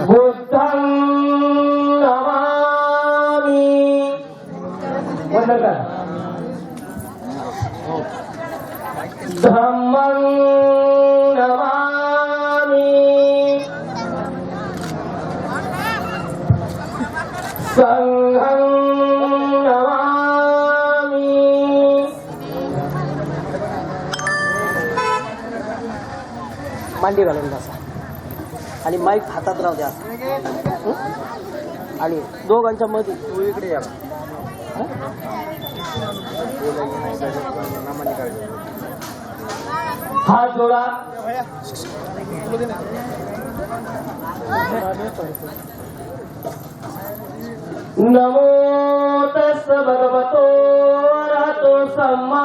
బుద్ధం నమామి ధమ్మం నమామి సంఘం మండి వెళ్ళండి సార్. आणि माईक हातात राहू द्या? आणि दोघांच्या मध्ये तू इकडे या. हात जोडा. नमो तस् भगवतो अरहतो सम्मा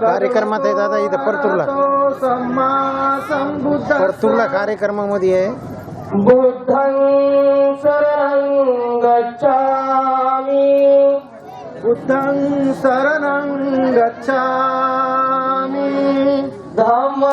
कार्यक्रमात आहे दादा इथं परतूरला. परतूरला कार्यक्रमामध्ये आहे. बुद्धं शरणं गच्छामि बुद्धं शरणं गच्छामि धम्म